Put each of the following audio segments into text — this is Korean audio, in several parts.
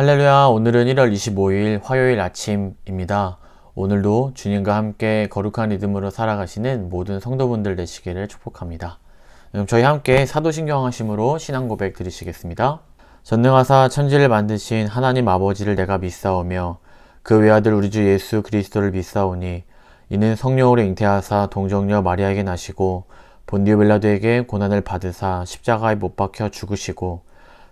할렐루야, 오늘은 1월 25일 화요일 아침입니다. 오늘도 주님과 함께 거룩한 리듬으로 살아가시는 모든 성도분들 되시기를 축복합니다. 그럼 저희 함께 사도신경 하심으로 신앙 고백 드리시겠습니다. 전능하사 천지를 만드신 하나님 아버지를 내가 믿사오며 그 외아들 우리 주 예수 그리스도를 믿사오니 이는 성령으로 잉태하사 동정녀 마리아에게 나시고 본디오 빌라도에게 고난을 받으사 십자가에 못 박혀 죽으시고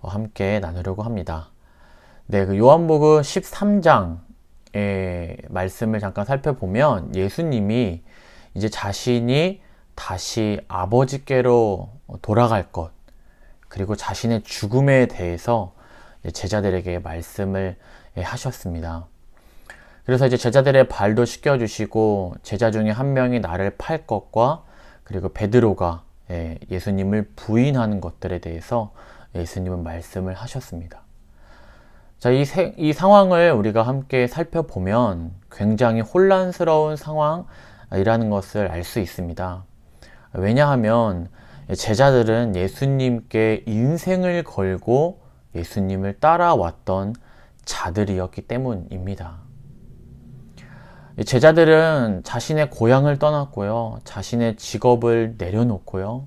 함께 나누려고 합니다. 네, 그 요한복음 13장의 말씀을 잠깐 살펴보면 예수님이 이제 자신이 다시 아버지께로 돌아갈 것, 그리고 자신의 죽음에 대해서 제자들에게 말씀을 하셨습니다. 그래서 이제 제자들의 발도 씻겨주시고 제자 중에 한 명이 나를 팔 것과 그리고 베드로가 예수님을 부인하는 것들에 대해서 예수님은 말씀을 하셨습니다. 자, 이, 세, 이 상황을 우리가 함께 살펴보면 굉장히 혼란스러운 상황이라는 것을 알 수 있습니다. 왜냐하면 제자들은 예수님께 인생을 걸고 예수님을 따라왔던 자들이었기 때문입니다. 제자들은 자신의 고향을 떠났고요. 자신의 직업을 내려놓고요.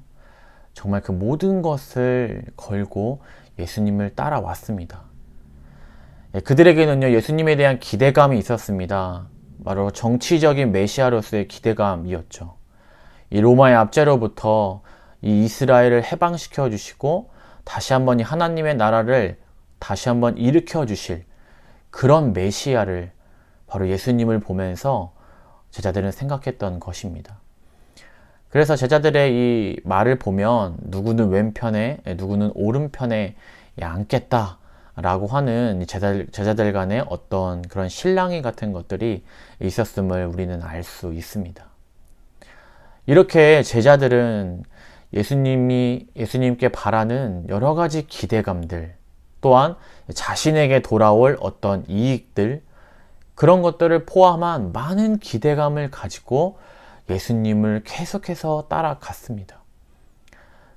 정말 그 모든 것을 걸고 예수님을 따라왔습니다. 예, 그들에게는요, 예수님에 대한 기대감이 있었습니다. 바로 정치적인 메시아로서의 기대감이었죠. 이 로마의 압제로부터 이 이스라엘을 해방시켜 주시고 다시 한번 이 하나님의 나라를 다시 한번 일으켜 주실 그런 메시아를 바로 예수님을 보면서 제자들은 생각했던 것입니다. 그래서 제자들의 이 말을 보면 누구는 왼편에 누구는 오른편에 앉겠다 라고 하는 제자들, 제자들 간의 어떤 그런 신랑이 같은 것들이 있었음을 우리는 알 수 있습니다. 이렇게 제자들은 예수님이 예수님께 바라는 여러 가지 기대감들 또한 자신에게 돌아올 어떤 이익들 그런 것들을 포함한 많은 기대감을 가지고 예수님을 계속해서 따라갔습니다.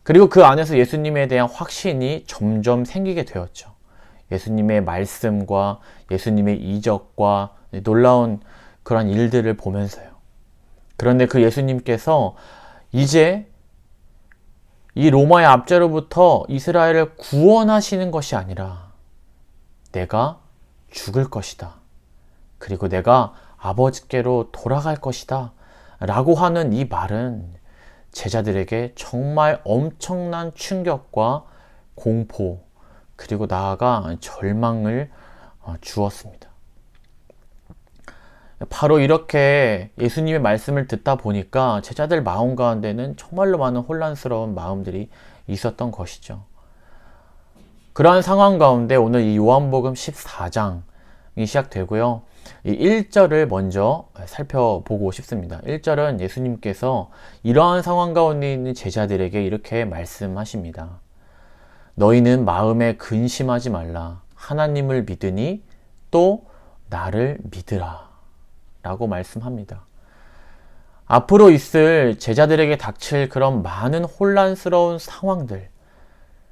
그리고 그 안에서 예수님에 대한 확신이 점점 생기게 되었죠. 예수님의 말씀과 예수님의 이적과 놀라운 그런 일들을 보면서요. 그런데 그 예수님께서 이제 이 로마의 압제로부터 이스라엘을 구원하시는 것이 아니라 내가 죽을 것이다. 그리고 내가 아버지께로 돌아갈 것이다. 라고 하는 이 말은 제자들에게 정말 엄청난 충격과 공포, 그리고 나아가 절망을 어, 주었습니다. 바로 이렇게 예수님의 말씀을 듣다 보니까 제자들 마음 가운데는 정말로 많은 혼란스러운 마음들이 있었던 것이죠. 그러한 상황 가운데 오늘 이 요한복음 14장이 시작되고요. 이 1절을 먼저 살펴보고 싶습니다. 1절은 예수님께서 이러한 상황 가운데 있는 제자들에게 이렇게 말씀하십니다. 너희는 마음에 근심하지 말라. 하나님을 믿으니 또 나를 믿으라. 라고 말씀합니다. 앞으로 있을 제자들에게 닥칠 그런 많은 혼란스러운 상황들,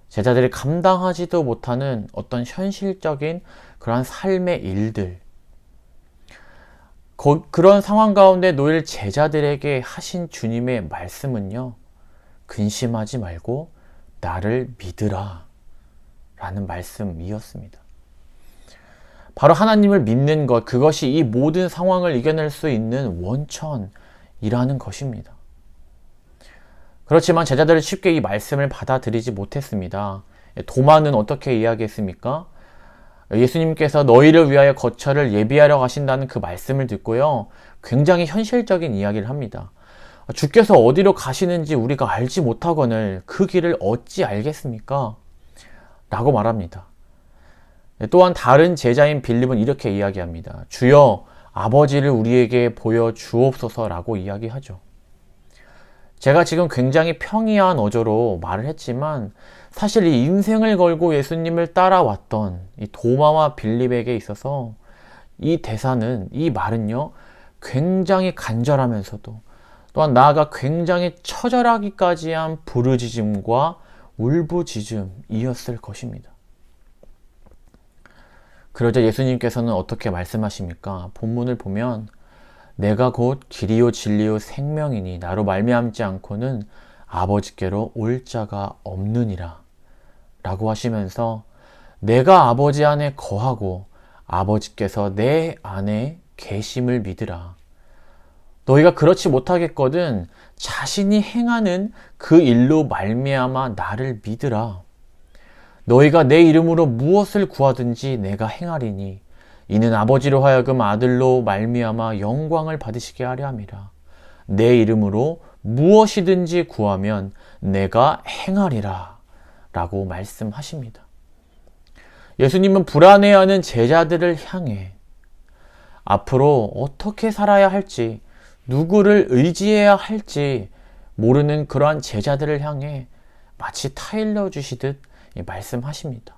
제자들이 감당하지도 못하는 어떤 현실적인 그러한 삶의 일들, 거, 그런 상황 가운데 놓일 제자들에게 하신 주님의 말씀은요, 근심하지 말고 나를 믿으라. 라는 말씀이었습니다. 바로 하나님을 믿는 것, 그것이 이 모든 상황을 이겨낼 수 있는 원천이라는 것입니다. 그렇지만 제자들은 쉽게 이 말씀을 받아들이지 못했습니다. 도마는 어떻게 이야기했습니까? 예수님께서 너희를 위하여 거처를 예비하려 가신다는 그 말씀을 듣고요. 굉장히 현실적인 이야기를 합니다. 주께서 어디로 가시는지 우리가 알지 못하거늘 그 길을 어찌 알겠습니까? 라고 말합니다. 또한 다른 제자인 빌립은 이렇게 이야기합니다. 주여 아버지를 우리에게 보여 주옵소서라고 이야기하죠. 제가 지금 굉장히 평이한 어조로 말을 했지만 사실 이 인생을 걸고 예수님을 따라왔던 이 도마와 빌립에게 있어서 이 대사는 이 말은요 굉장히 간절하면서도 또한 나아가 굉장히 처절하기까지 한 부르짖음과 울부짖음이었을 것입니다. 그러자 예수님께서는 어떻게 말씀하십니까? 본문을 보면 내가 곧 길이요 진리요 생명이니 나로 말미암지 않고는 아버지께로 올 자가 없느니라 라고 하시면서 내가 아버지 안에 거하고 아버지께서 내 안에 계심을 믿으라. 너희가 그렇지 못하겠거든 자신이 행하는 그 일로 말미암아 나를 믿으라. 너희가 내 이름으로 무엇을 구하든지 내가 행하리니 이는 아버지로 하여금 아들로 말미암아 영광을 받으시게 하려 함이라. 내 이름으로 무엇이든지 구하면 내가 행하리라. 라고 말씀하십니다. 예수님은 불안해하는 제자들을 향해 앞으로 어떻게 살아야 할지, 누구를 의지해야 할지 모르는 그러한 제자들을 향해 마치 타일러 주시듯 말씀하십니다.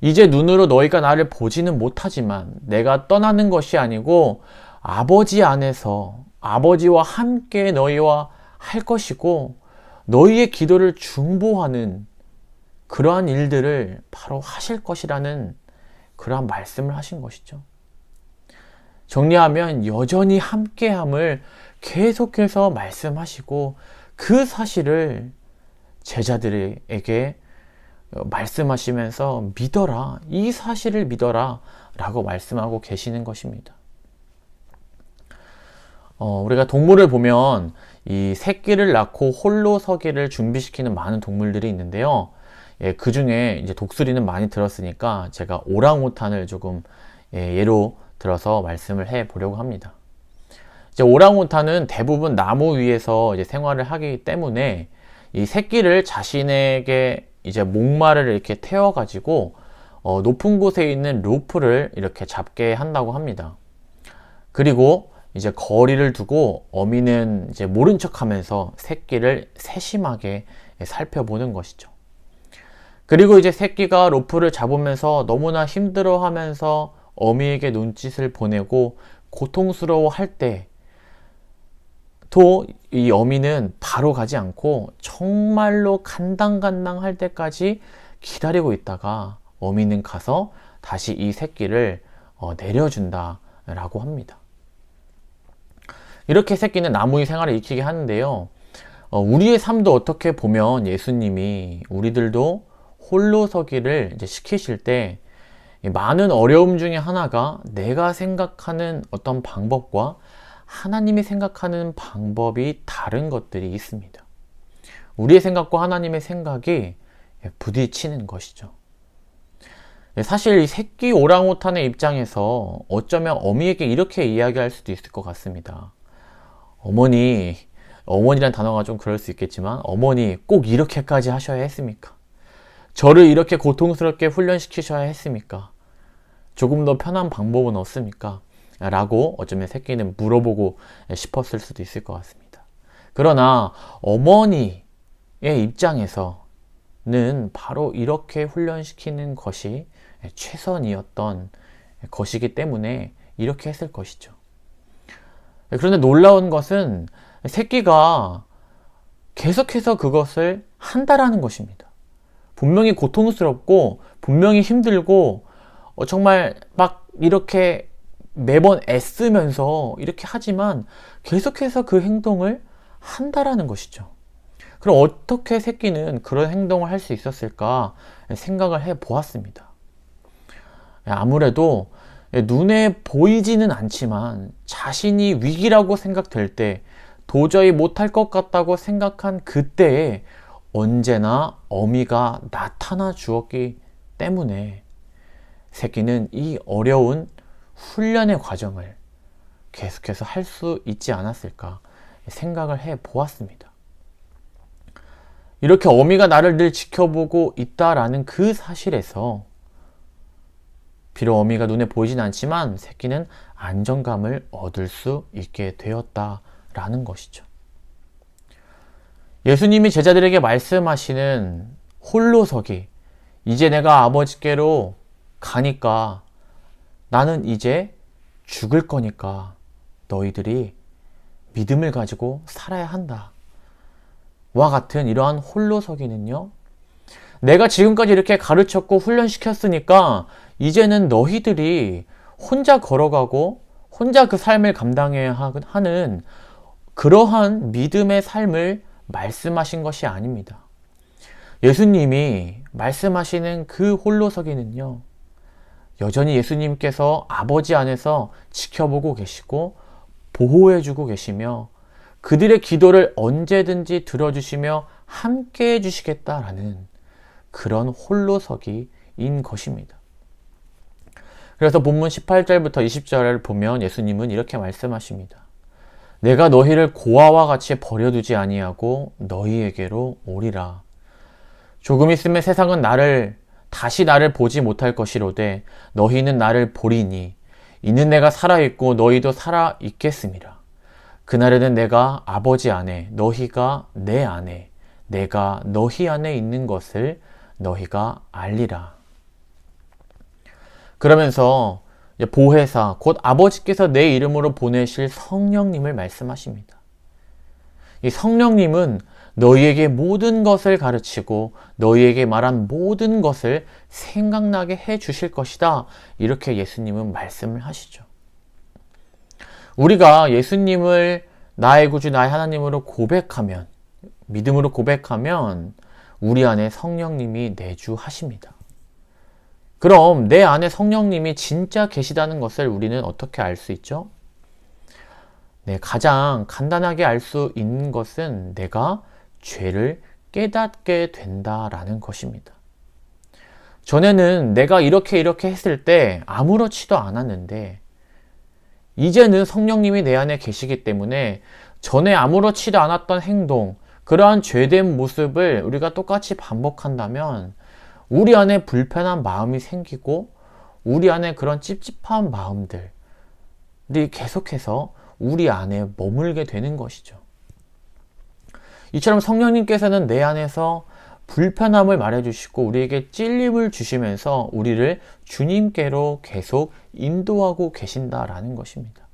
이제 눈으로 너희가 나를 보지는 못하지만 내가 떠나는 것이 아니고 아버지 안에서 아버지와 함께 너희와 할 것이고 너희의 기도를 중보하는 그러한 일들을 바로 하실 것이라는 그러한 말씀을 하신 것이죠. 정리하면 여전히 함께함을 계속해서 말씀하시고 그 사실을 제자들에게 말씀하시면서 믿어라. 이 사실을 믿어라. 라고 말씀하고 계시는 것입니다. 어, 우리가 동물을 보면 이 새끼를 낳고 홀로 서기를 준비시키는 많은 동물들이 있는데요. 예, 그 중에 이제 독수리는 많이 들었으니까 제가 오랑우탄을 조금 예, 예로 들어서 말씀을 해 보려고 합니다. 이제 오랑우탄은 대부분 나무 위에서 이제 생활을 하기 때문에 이 새끼를 자신에게 이제 목마를 이렇게 태워가지고 어, 높은 곳에 있는 로프를 이렇게 잡게 한다고 합니다. 그리고 이제 거리를 두고 어미는 이제 모른 척 하면서 새끼를 세심하게 살펴보는 것이죠. 그리고 이제 새끼가 로프를 잡으면서 너무나 힘들어 하면서 어미에게 눈짓을 보내고 고통스러워 할 때, 또 이 어미는 바로 가지 않고 정말로 간당간당 할 때까지 기다리고 있다가 어미는 가서 다시 이 새끼를 어, 내려준다라고 합니다. 이렇게 새끼는 나무의 생활을 익히게 하는데요. 어, 우리의 삶도 어떻게 보면 예수님이 우리들도 홀로 서기를 이제 시키실 때 많은 어려움 중에 하나가 내가 생각하는 어떤 방법과 하나님이 생각하는 방법이 다른 것들이 있습니다. 우리의 생각과 하나님의 생각이 부딪히는 것이죠. 사실 이 새끼 오랑우탄의 입장에서 어쩌면 어미에게 이렇게 이야기할 수도 있을 것 같습니다. 어머니, 어머니란 단어가 좀 그럴 수 있겠지만, 어머니 꼭 이렇게까지 하셔야 했습니까? 저를 이렇게 고통스럽게 훈련시키셔야 했습니까? 조금 더 편한 방법은 없습니까? 라고 어쩌면 새끼는 물어보고 싶었을 수도 있을 것 같습니다. 그러나 어머니의 입장에서는 바로 이렇게 훈련시키는 것이 최선이었던 것이기 때문에 이렇게 했을 것이죠. 그런데 놀라운 것은 새끼가 계속해서 그것을 한다라는 것입니다. 분명히 고통스럽고 분명히 힘들고 어, 정말 막 이렇게 매번 애쓰면서 이렇게 하지만 계속해서 그 행동을 한다라는 것이죠. 그럼 어떻게 새끼는 그런 행동을 할 수 있었을까 생각을 해 보았습니다. 아무래도 눈에 보이지는 않지만 자신이 위기라고 생각될 때 도저히 못할 것 같다고 생각한 그때에 언제나 어미가 나타나 주었기 때문에 새끼는 이 어려운 훈련의 과정을 계속해서 할 수 있지 않았을까 생각을 해 보았습니다. 이렇게 어미가 나를 늘 지켜보고 있다라는 그 사실에서 비록 어미가 눈에 보이진 않지만 새끼는 안정감을 얻을 수 있게 되었다라는 것이죠. 예수님이 제자들에게 말씀하시는 홀로서기, 이제 내가 아버지께로 가니까 나는 이제 죽을 거니까 너희들이 믿음을 가지고 살아야 한다. 와 같은 이러한 홀로서기는요, 내가 지금까지 이렇게 가르쳤고 훈련시켰으니까 이제는 너희들이 혼자 걸어가고 혼자 그 삶을 감당해야 하는 그러한 믿음의 삶을 말씀하신 것이 아닙니다. 예수님이 말씀하시는 그 홀로서기는요, 여전히 예수님께서 아버지 안에서 지켜보고 계시고 보호해주고 계시며 그들의 기도를 언제든지 들어주시며 함께 해주시겠다라는 그런 홀로서기인 것입니다. 그래서 본문 18절부터 20절을 보면 예수님은 이렇게 말씀하십니다. 내가 너희를 고아와 같이 버려두지 아니하고 너희에게로 오리라. 조금 있으면 세상은 나를 다시 나를 보지 못할 것이로되 너희는 나를 보리니 이는 내가 살아있고 너희도 살아있겠습니다. 그날에는 내가 아버지 안에 너희가 내 안에 내가 너희 안에 있는 것을 너희가 알리라. 그러면서 보혜사, 곧 아버지께서 내 이름으로 보내실 성령님을 말씀하십니다. 이 성령님은 너희에게 모든 것을 가르치고 너희에게 말한 모든 것을 생각나게 해 주실 것이다. 이렇게 예수님은 말씀을 하시죠. 우리가 예수님을 나의 구주, 나의 하나님으로 고백하면, 믿음으로 고백하면 우리 안에 성령님이 내주하십니다. 그럼 내 안에 성령님이 진짜 계시다는 것을 우리는 어떻게 알 수 있죠? 네, 가장 간단하게 알 수 있는 것은 내가 죄를 깨닫게 된다라는 것입니다. 전에는 내가 이렇게 이렇게 했을 때 아무렇지도 않았는데, 이제는 성령님이 내 안에 계시기 때문에 전에 아무렇지도 않았던 행동, 그러한 죄된 모습을 우리가 똑같이 반복한다면 우리 안에 불편한 마음이 생기고 우리 안에 그런 찝찝한 마음들이 계속해서 우리 안에 머물게 되는 것이죠. 이처럼 성령님께서는 내 안에서 불편함을 말해주시고 우리에게 찔림을 주시면서 우리를 주님께로 계속 인도하고 계신다라는 것입니다.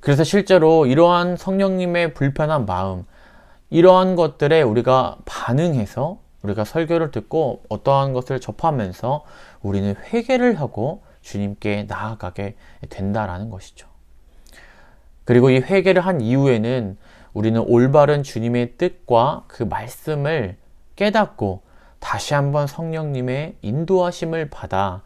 그래서 실제로 이러한 성령님의 불편한 마음, 이러한 것들에 우리가 반응해서 우리가 설교를 듣고 어떠한 것을 접하면서 우리는 회개를 하고 주님께 나아가게 된다라는 것이죠. 그리고 이 회개를 한 이후에는 우리는 올바른 주님의 뜻과 그 말씀을 깨닫고 다시 한번 성령님의 인도하심을 받아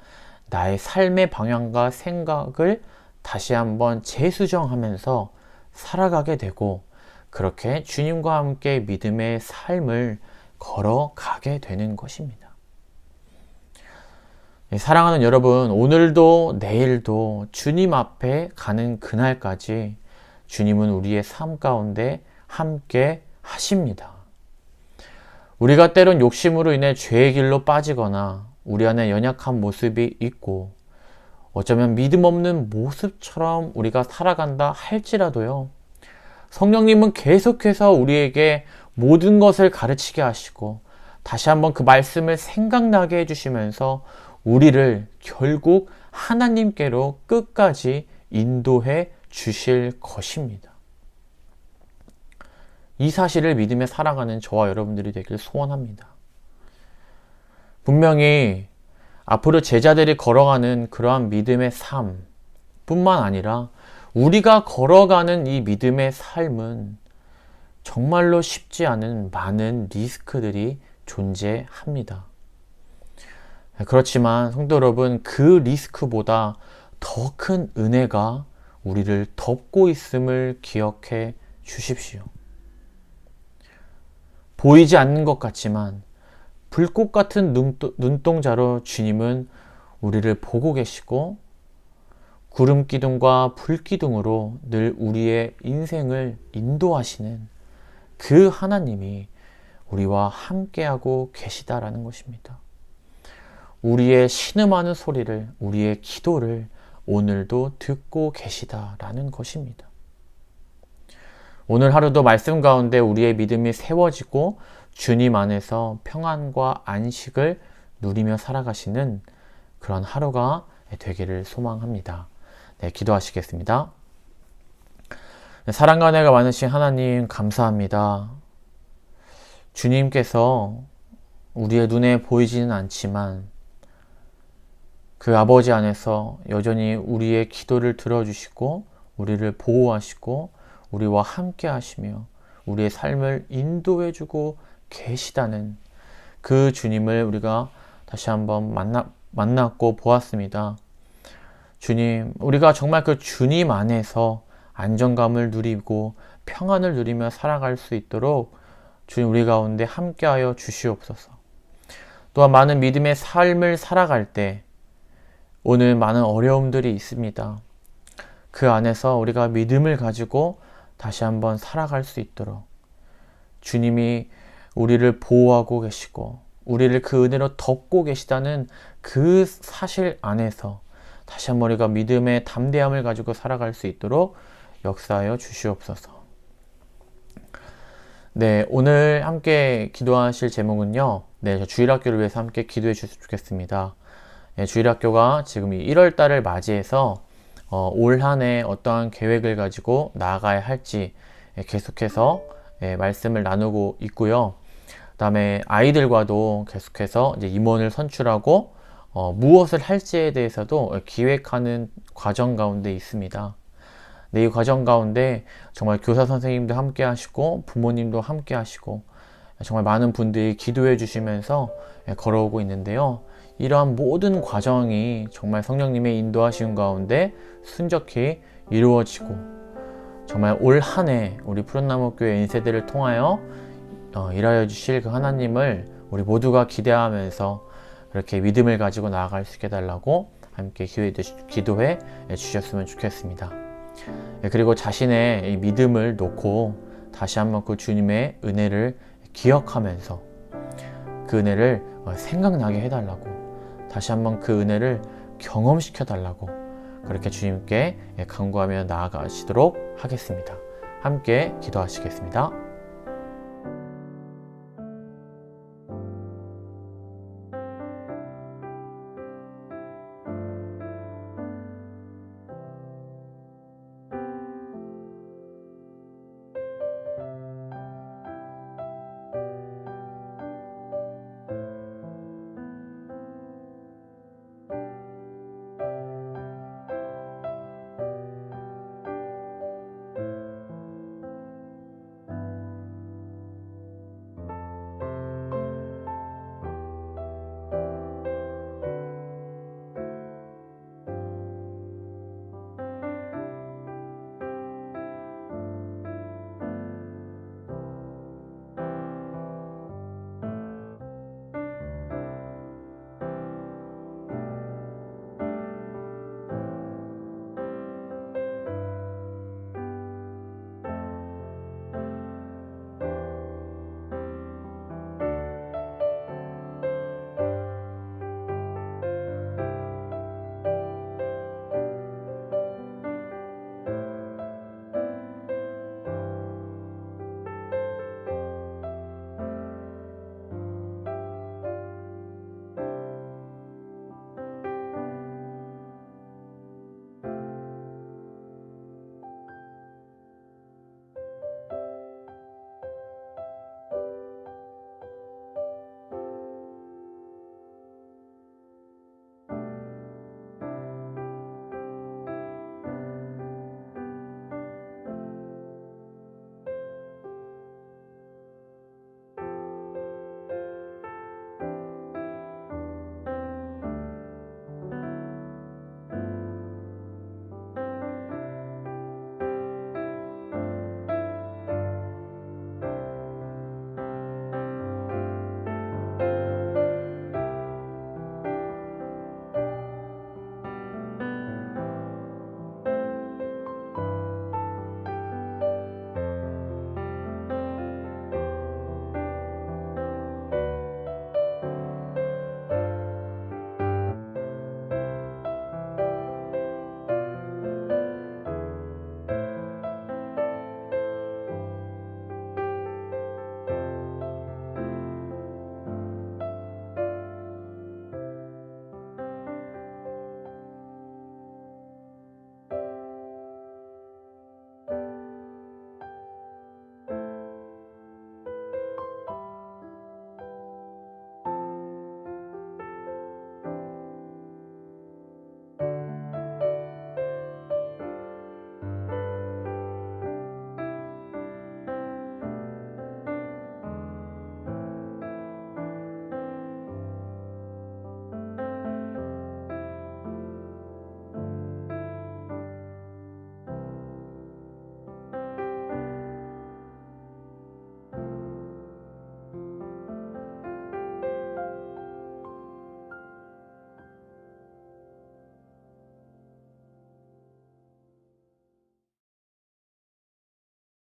나의 삶의 방향과 생각을 다시 한번 재수정하면서 살아가게 되고 그렇게 주님과 함께 믿음의 삶을 걸어가게 되는 것입니다. 예, 사랑하는 여러분, 오늘도 내일도 주님 앞에 가는 그날까지 주님은 우리의 삶 가운데 함께 하십니다. 우리가 때론 욕심으로 인해 죄의 길로 빠지거나 우리 안에 연약한 모습이 있고 어쩌면 믿음 없는 모습처럼 우리가 살아간다 할지라도요. 성령님은 계속해서 우리에게 모든 것을 가르치게 하시고 다시 한번 그 말씀을 생각나게 해주시면서 우리를 결국 하나님께로 끝까지 인도해 주실 것입니다. 이 사실을 믿으며 살아가는 저와 여러분들이 되길 소원합니다. 분명히 앞으로 제자들이 걸어가는 그러한 믿음의 삶 뿐만 아니라 우리가 걸어가는 이 믿음의 삶은 정말로 쉽지 않은 많은 리스크들이 존재합니다. 그렇지만 성도 여러분, 그 리스크보다 더 큰 은혜가 우리를 덮고 있음을 기억해 주십시오. 보이지 않는 것 같지만 불꽃 같은 눈동 자로 주님은 우리를 보고 계시고 구름 기둥과 불 기둥으로 늘 우리의 인생을 인도하시는 그 하나님이 우리와 함께하고 계시다라는 것입니다. 우리의 신음하는 소리를, 우리의 기도를 오늘도 듣고 계시다라는 것입니다. 오늘 하루도 말씀 가운데 우리의 믿음이 세워지고 주님 안에서 평안과 안식을 누리며 살아가시는 그런 하루가 되기를 소망합니다. 네, 기도하시겠습니다. 네, 사랑과 은혜가 많으신 하나님 감사합니다. 주님께서 우리의 눈에 보이지는 않지만 그 아버지 안에서 여전히 우리의 기도를 들어주시고 우리를 보호하시고 우리와 함께 하시며 우리의 삶을 인도해 주고 계시다는 그 주님을 우리가 다시 한번 만나, 만났고 보았습니다. 주님, 우리가 정말 그 주님 안에서 안정감을 누리고 평안을 누리며 살아갈 수 있도록 주님 우리 가운데 함께하여 주시옵소서. 또한 많은 믿음의 삶을 살아갈 때 오늘 많은 어려움들이 있습니다. 그 안에서 우리가 믿음을 가지고 다시 한번 살아갈 수 있도록 주님이 우리를 보호하고 계시고 우리를 그 은혜로 덮고 계시다는 그 사실 안에서 다시 한번 우리가 믿음의 담대함을 가지고 살아갈 수 있도록 역사하여 주시옵소서. 네, 오늘 함께 기도하실 제목은요. 네, 주일학교를 위해서 함께 기도해 주셨으면 좋겠습니다. 네, 주일학교가 지금 이 1월 달을 맞이해서 어, 올 한 해 어떠한 계획을 가지고 나아가야 할지 예, 계속해서 예, 말씀을 나누고 있고요. 그다음에 아이들과도 계속해서 이제 임원을 선출하고 어, 무엇을 할지에 대해서도 기획하는 과정 가운데 있습니다. 네, 이 과정 가운데 정말 교사 선생님도 함께 하시고 부모님도 함께 하시고 정말 많은 분들이 기도해 주시면서 예, 걸어오고 있는데요. 이러한 모든 과정이 정말 성령님의 인도하시는 가운데 순적히 이루어지고 정말 올 한 해 우리 푸른나무교회 인세대를 통하여 어, 일하여 주실 그 하나님을 우리 모두가 기대하면서 그렇게 믿음을 가지고 나아갈 수 있게 달라고 함께 기도해 주셨으면 좋겠습니다. 예, 그리고 자신의 믿음을 놓고 다시 한번 그 주님의 은혜를 기억하면서 그 은혜를 어, 생각나게 해달라고 다시 한번 그 은혜를 경험시켜 달라고 그렇게 주님께 간구하며 나아가시도록 하겠습니다. 함께 기도하시겠습니다.